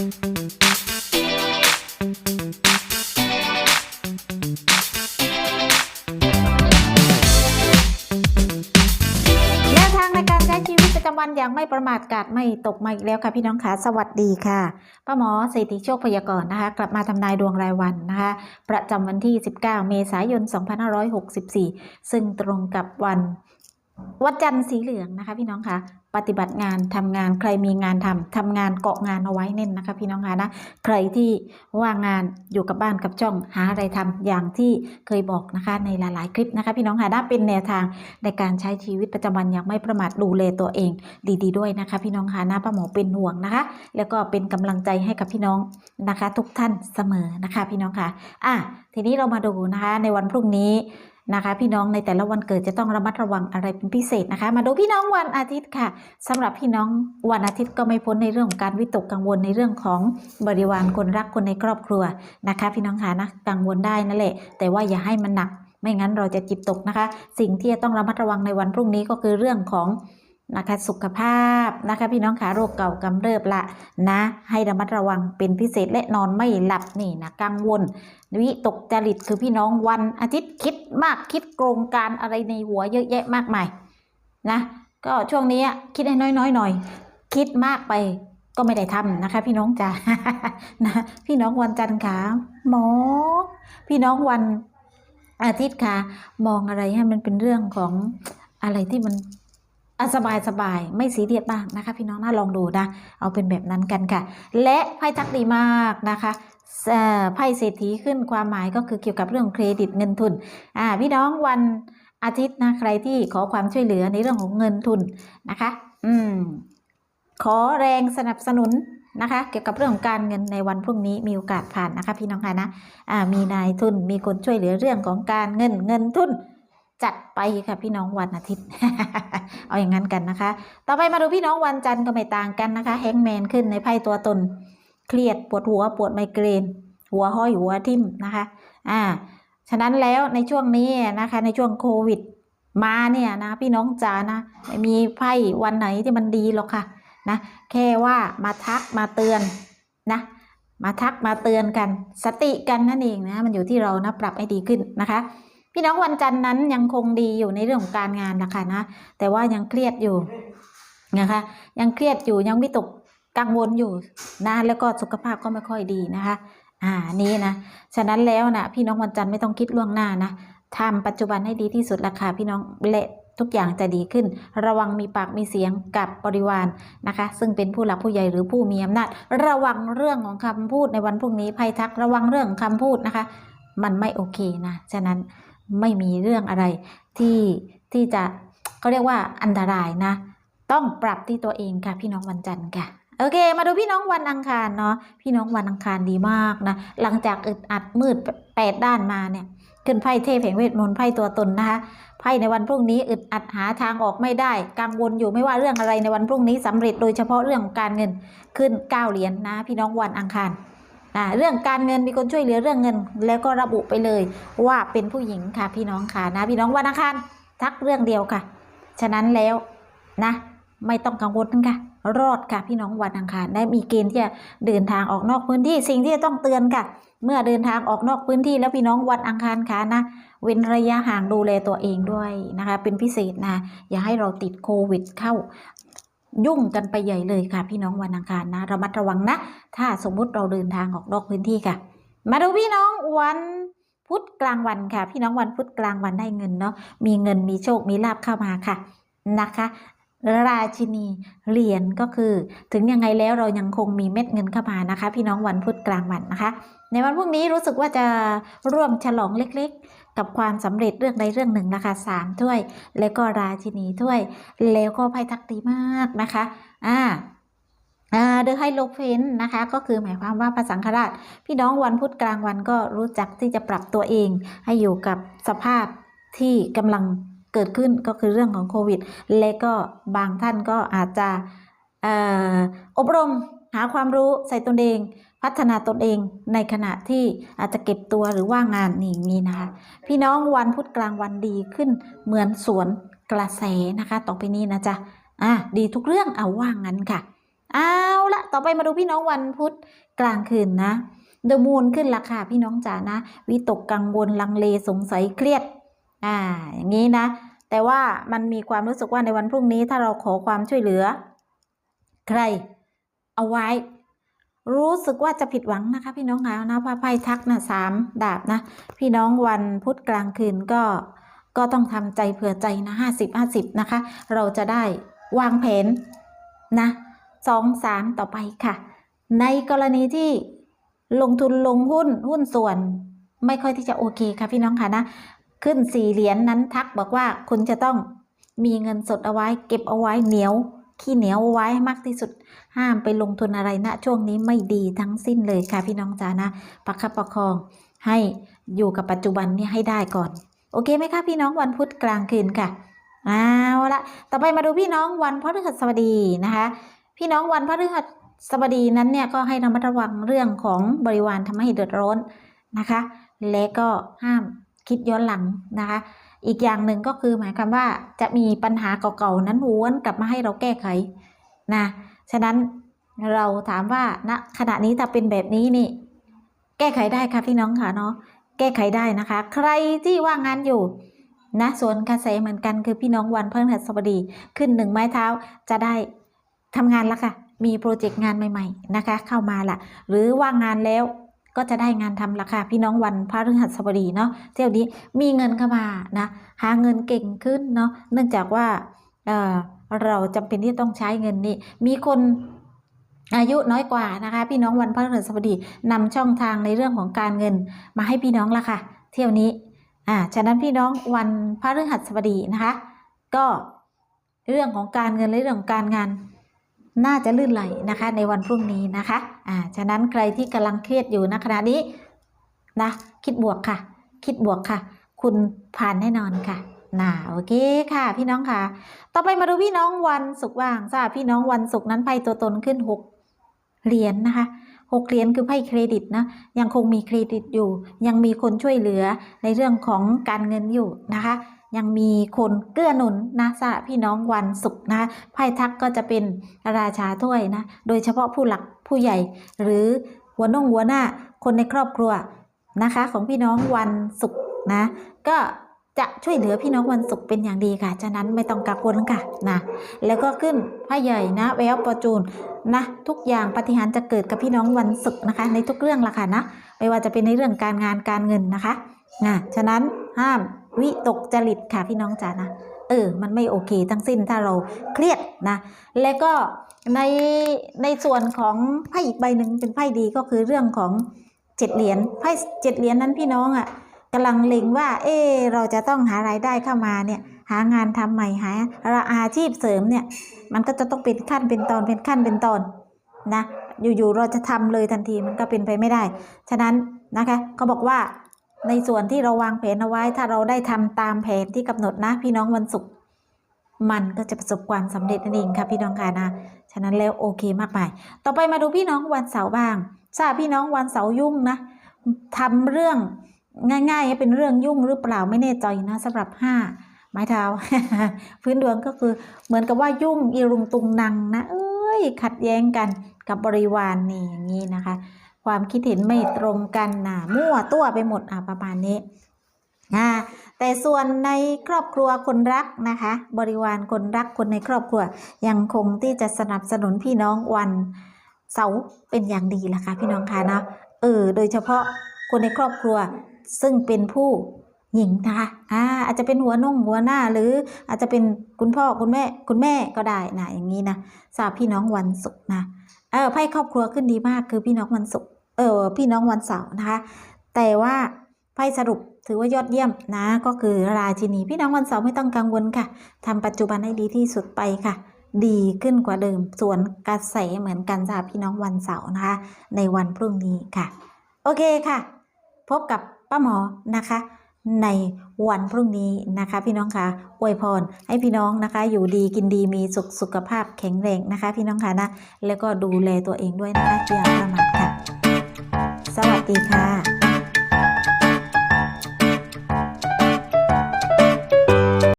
แนวทางในการใช้ชีวิตประจำวันอย่างไม่ประมาทกาดไม่ตกมาอีกแล้วค่ะพี่น้องขาสวัสดีค่ะป้าหมอเศรษฐีโชคพยากรณ์นะคะ กลับมาทำนายดวงรายวันนะคะ ประจำวันที่ 19 เมษายน 2564 ซึ่งตรงกับวันวัดจันทร์สีเหลืองนะคะพี่น้องคะ ปฏิบัติงานทำงานใครมีงานทำทำงานเกาะงานเอาไว้เน้นนะคะพี่น้องคะนะใครที่ว่างงานอยู่กับบ้านกับช่องหาอะไรทำอย่างที่เคยบอกนะคะในหลาย ๆ คลิปนะคะ พี่น้องคะนะเป็นแนวทางในการใช้ชีวิตประจำวันอย่างไม่ประมาทดูแลตัวเองดีๆด้วยนะคะ พี่น้องคะนะป้าหมอเป็นห่วงนะคะ แล้วก็เป็นกำลังใจให้กับพี่น้องนะคะ ทุกท่านเสมอนะคะ พี่น้องคะอะทีนี้เรามาดูนะคะในวันพรุ่งนี้ นะคะ พี่น้องในแต่ละวันเกิดจะต้องระมัดระวังอะไรเป็นพิเศษนะคะ มาดูพี่น้องวันอาทิตย์ค่ะสำหรับพี่น้องวันอาทิตย์ก็ไม่พ้นในเรื่องของการวิตกกังวลในเรื่องของบริวารคนรักคนในครอบครัวนะคะ พี่น้องคะนะกังวลได้นั่นแหละ แต่ว่าอย่าให้มันหนัก ไม่งั้นเราจะจิบตกนะคะ สิ่งที่จะต้องระมัดระวังในวันพรุ่งนี้ก็คือเรื่องของ นะคะสุขภาพนะคะพี่น้องขาโรคเก่ากำเริบละนะ ให้ระมัดระวังเป็นพิเศษและนอนไม่หลับนี่นะกังวล วิตกจริตคือพี่น้องวันอาทิตย์คิดมากคิดโครงการอะไรในหัวเยอะแยะมากมายนะก็ช่วงนี้คิดให้น้อยๆหน่อย คิดมากไปก็ไม่ได้ทำนะคะ พี่น้องจ๋านะพี่น้องวันจันทร์ขาหมอ พี่น้องวันอาทิตย์ค่ะมองอะไรให้มันเป็นเรื่องของอะไรที่มัน อะสบายสบายๆไม่สีเรียสบ้างนะคะ พี่น้องน่าลองดูนะ เอาเป็นแบบนั้นกันค่ะ และไพ่ทักดีมากนะคะไพ่เศรษฐีขึ้นความหมายก็คือเกี่ยวกับเรื่องเครดิตเงินทุนอ่าพี่น้องวันอาทิตย์นะใครที่ขอความช่วยเหลือในเรื่องของเงินทุนนะคะ อืม ขอแรงสนับสนุนนะคะ เกี่ยวกับเรื่องของการเงินในวันพรุ่งนี้มีโอกาสผ่านนะคะ พี่น้องค่ะนะอ่ามีนายทุนมีคนช่วยเหลือเรื่องของการเงินเงินทุน จัดไปค่ะพี่น้องวันอาทิตย์ เอาอย่างนั้นกันนะคะ ต่อไปมาดูพี่น้องวันจันทร์ก็ไม่ต่างกันนะคะ แฮงแมนขึ้นในไพ่ตัวตน เครียดปวดหัวปวดไมเกรน หัวห้อยหัวทิ่มนะคะ อ่า ฉะนั้นแล้วในช่วงนี้นะคะ ในช่วงโควิด มาเนี่ยนะ พี่น้องจ๋านะไม่มีไพ่วันไหนที่มันดีหรอกค่ะนะ แค่ว่ามาทักมาเตือนนะมาทักมาเตือนกัน สติกันนั่นเองนะ มันอยู่ที่เรานะปรับให้ดีขึ้นนะคะ พี่น้องวันจันทร์นั้นยังคงดีอยู่ในเรื่องของการงานนะคะนะ แต่ว่ายังเครียดอยู่นะคะ ยังเครียดอยู่ยังวิตกกังวลอยู่นะแล้วก็สุขภาพก็ไม่ค่อยดีนะคะ อ่านี่นะฉะนั้นแล้วนะพี่น้องวันจันทร์ไม่ต้องคิดล่วงหน้านะทำปัจจุบันให้ดีที่สุดราคาพี่น้องและทุกอย่างจะดีขึ้น ระวังมีปากมีเสียงกับบริวารนะคะ ซึ่งเป็นผู้หลักผู้ใหญ่หรือผู้มีอำนาจ ระวังเรื่องของคำพูดในวันพรุ่งนี้ภัยทักระวังเรื่องคำพูดนะคะ มันไม่โอเคนะ ฉะนั้น ไม่มีเรื่องอะไรที่ที่จะเขาเรียกว่าอันตรายนะ ต้องปรับที่ตัวเองค่ะพี่น้องวันจันทร์ค่ะโอเค มาดูพี่น้องวันอังคารเนาะพี่น้องวันอังคารดีมากนะ หลังจากอึดอัดมืดแปดด้านมาเนี่ยขึ้นไพ่เทพแห่งเวทมนต์ไพ่ตัวตนนะคะไพ่ในวันพรุ่งนี้อึดอัดหาทางออกไม่ได้กังวลอยู่ไม่ว่าเรื่องอะไรในวันพรุ่งนี้สำเร็จโดยเฉพาะเรื่องของการเงินขึ้นเก้าเหรียญนะพี่น้องวันอังคาร นะเรื่องการเงินมีคนช่วยเหลือเรื่องเงิน แล้วก็ระบุไปเลยว่าเป็นผู้หญิงค่ะพี่น้องค่ะนะพี่น้องวันอังคารทักเรื่องเดียวค่ะ ฉะนั้นแล้วนะ ไม่ต้องกังวลค่ะรอดค่ะพี่น้องวันอังคารได้มีเกณฑ์ที่จะเดินทางออกนอกพื้นที่สิ่งที่จะต้องเตือนค่ะ เมื่อเดินทางออกนอกพื้นที่แล้วพี่น้องวันอังคารค่ะนะ เว้นระยะห่างดูแลตัวเองด้วยนะคะ เป็นพิเศษนะอย่าให้เราติดโควิดเข้า ยุ่งกันไปใหญ่เลยค่ะ พี่น้องวันอังคารนะระมัดระวังนะ ถ้าสมมุติเราเดินทางออกนอกพื้นที่ค่ะ มาดูพี่น้องวันพุธกลางวันค่ะ พี่น้องวันพุธกลางวันได้เงินเนาะมีเงินมีโชคมีลาบเข้ามาค่ะนะคะราชินีเหรียญก็คือ ถึงยังไงแล้วเรายังคงมีเม็ดเงินเข้ามานะคะ พี่น้องวันพุธกลางวันนะคะ ในวันพรุ่งนี้รู้สึกว่าจะร่วมฉลองเล็ก กับความสำเร็จเรื่องใดเรื่องหนึ่งนะคะสามถ้วย แล้วก็ราชินีถ้วย แล้วก็ไพ่ทักดีมากนะคะอ่าอ่าเดอะไฮโลเพนนะคะก็คือหมายความว่าพระสังฆราช พี่น้องวันพุธกลางวันก็รู้จักที่จะปรับตัวเอง ให้อยู่กับสภาพที่กำลังเกิดขึ้นก็คือเรื่องของโควิด และก็บางท่านก็อาจจะออบรม หาความรู้ใส่ตนเอง พัฒนาตนเองในขณะที่อาจจะเก็บตัวหรือว่างงานนี่นี้นะคะ พี่น้องวันพุธกลางวันดีขึ้นเหมือนสวนกระแสนะคะ ต่อไปนี้นะจ๊ะอะดีทุกเรื่องเอาว่างั้นค่ะ เอาละต่อไปมาดูพี่น้องวันพุธกลางคืนนะเดอะมูนขึ้นราคาพี่น้องจ๋านะ วิตกกังวลลังเลสงสัยเครียด อ่า อย่างนี้นะ แต่ว่ามันมีความรู้สึกว่าในวันพรุ่งนี้ถ้าเราขอความช่วยเหลือ ใคร เอาไว้ รู้สึกว่าจะผิดหวังนะคะ พี่น้องคะนะพระไพ่ทักนะสามดาบนะ พี่น้องวันพุธกลางคืนก็ก็ต้องทำใจเผื่อใจนะห้าสิบห้าสิบนะคะ เราจะได้วางแผนนะสองสามต่อไปค่ะ ในกรณีที่ลงทุนลงหุ้นหุ้นส่วน ไม่ค่อยที่จะโอเคค่ะพี่น้องค่ะนะขึ้นสี่เหรียญนนั้นทักบอกว่าคุณจะต้องมีเงินสดเอาไว้ เก็บเอาไว้เหนียว ขี้เหนียวไว้มากที่สุด ห้ามไปลงทุนอะไรนะช่วงนี้ไม่ดีทั้งสิ้นเลยค่ะพี่น้องจ๋านะประคับประคอง ให้อยู่กับปัจจุบันนี้ให้ได้ก่อน โอเคไหมคะพี่น้องวันพุธกลางคืนค่ะเอาละต่อไปมาดูพี่น้องวันพฤหัสบดีนะคะ พี่น้องวันพฤหัสบดีนั้นเนี่ยก็ให้ระมัดระวังเรื่องของบริวารทำให้เดือดร้อนนะคะ และก็ห้ามคิดย้อนหลังนะคะ อีกอย่างหนึ่งก็คือหมายความว่าจะมีปัญหาเก่าๆนั้นวนกลับมาให้เราแก้ไขนะฉะนั้นเราถามว่าณขณะนี้ถ้าเป็นแบบนี้นี่ แก้ไขได้ค่ะพี่น้องค่ะเนาะแก้ไขได้นะคะ ใครที่ว่างงานอยู่นะส่วนกระแสเหมือนกันคือพี่น้องวันพฤหัสบดีขึ้นหนึ่งไม้เท้าจะได้ทำงานแล้วค่ะ มีโปรเจกต์งานใหม่ ๆนะคะ เข้ามาละหรือว่างงานแล้ว ก็จะได้งานทำละค่ะพี่น้องวันพระฤหัสบดีเนาะเที่ยวนี้มีเงินเข้ามานะหาเงินเก่งขึ้นเนาะเนื่องจากว่าเออเราจำเป็นที่ต้องใช้เงินนี่มีคนอายุน้อยกว่านะคะพี่น้องวันพระฤหัสบดีนำช่องทางในเรื่องของการเงินมาให้พี่น้องละค่ะ เที่ยวนี้อ่าฉะนั้นพี่น้องวันพระฤหัสบดีนะคะ ก็เรื่องของการเงินและเรื่องของการงาน น่าจะลื่นไหลนะคะ ในวันพรุ่งนี้นะคะอ่าฉะนั้นใครที่กำลังเครียดอยู่ณขณะนี้นะคิดบวกค่ะ คิดบวกค่ะ คุณผ่านแน่นอนค่ะน่าโอเคค่ะ พี่น้องค่ะ ต่อไปมาดูพี่น้องวันศุกร์ว่างทราบพี่น้องวันศุกร์นั้นไพ่ตัวตนขึ้นหกเหรียญนะคะหกเหรียญคือไพ่เครดิตนะยังคงมีเครดิตอยู่ ยังมีคนช่วยเหลือในเรื่องของการเงินอยู่นะคะ ยังมีคนเกื้อหนุนนะสำหรับพี่น้องวันศุกร์นะไพ่ทักก็จะเป็นราชาถ้วยนะโดยเฉพาะผู้หลักผู้ใหญ่ หรือหัวน้องหัวหน้าคนในครอบครัวนะคะ ของพี่น้องวันศุกร์นะก็จะช่วยเหลือพี่น้องวันศุกร์เป็นอย่างดีค่ะ ฉะนั้นไม่ต้องกังวลค่ะนะ แล้วก็ขึ้นผ้าใหญ่นะ แววประจูนนะ ทุกอย่างปฏิหารจะเกิดกับพี่น้องวันศุกร์นะคะ ในทุกเรื่องละค่ะนะ ไม่ว่าจะเป็นในเรื่องการงานการเงินนะคะนะฉะนั้นห้าม วิตกจริตค่ะพี่น้องจ๋านะเออ มันไม่โอเคทั้งสิ้นถ้าเราเครียดนะ และก็ในในส่วนของไพ่อีกใบหนึ่งเป็นไพ่ดีก็คือเรื่องของเจ็ดเหรียญไพ่เจ็ดเหรียญนั้นพี่น้องอะ่ะกำลังเล็งว่า เออเราจะต้องหารายได้เข้ามาเนี่ย หางานทำใหม่หาอาชีพเสริมเนี่ย มันก็จะต้องเป็นขั้นเป็นตอนเป็นขั้นเป็นตอนนะ อยู่ๆเราจะทำเลยทันทีมันก็เป็นไปไม่ได้ ฉะนั้นนะคะเขาบอกว่า ในส่วนที่เราวางแผนเอาไว้ ถ้าเราได้ทำตามแผนที่กำหนดนะพี่น้องวันศุกร์มันก็จะประสบความสำเร็จนั่นเองค่ะพี่น้องค่ะนะฉะนั้นแล้วโอเคมากมาย ต่อไปมาดูพี่น้องวันเสาร์บ้างทราบพี่น้องวันเสาร์ยุ่งนะทำเรื่องง่ายๆเป็นเรื่องยุ่งหรือเปล่าไม่แน่ใจนะสำหรับห้าไม้เท้า พื้นดวงก็คือเหมือนกับว่ายุ่งอีรุงตุงนังนะเอ้ยขัดแย้งกันกับบริวารนนี่อย่างนี้นะคะ ความคิดเห็นไม่ตรงกันนะมั่วตัวไปหมดอะประมาณนี้อ่าแต่ส่วนในครอบครัวคนรักนะคะ บริวารคนรักคนในครอบครัว ยังคงที่จะสนับสนุนพี่น้องวันเสาร์เป็นอย่างดีล่ะค่ะพี่น้องค่ะนะเออโดยเฉพาะคนในครอบครัวซึ่งเป็นผู้หญิงนะคะอ่าอาจจะเป็นหัวนุ่งหัวหน้าหรืออาจจะเป็นคุณพ่อคุณแม่คุณแม่ก็ได้นะอย่างนี้นะทราบพี่น้องวันศุกร์นะเออไพ่ครอบครัวขึ้นดีมากคือพี่น้องวันศุกร์ เออพี่น้องวันเสาร์นะคะ แต่ว่าไพ่สรุปถือว่ายอดเยี่ยมนะ ก็คือราชินี พี่น้องวันเสาร์ไม่ต้องกังวลค่ะทำปัจจุบันให้ดีที่สุดไปค่ะ ดีขึ้นกว่าเดิมส่วนกระแสเหมือนกันสำหรับพี่น้องวันเสาร์นะคะ ในวันพรุ่งนี้ค่ะ โอเคค่ะ พบกับป้าหมอนะคะในวันพรุ่งนี้นะคะ พี่น้องคะอวยพรให้พี่น้องนะคะ อยู่ดีกินดีมีสุขสุขภาพแข็งแรงนะคะ พี่น้องคะนะแล้วก็ดูแลตัวเองด้วยนะคะอย่าประมาทค่ะ สวัสดีค่ะ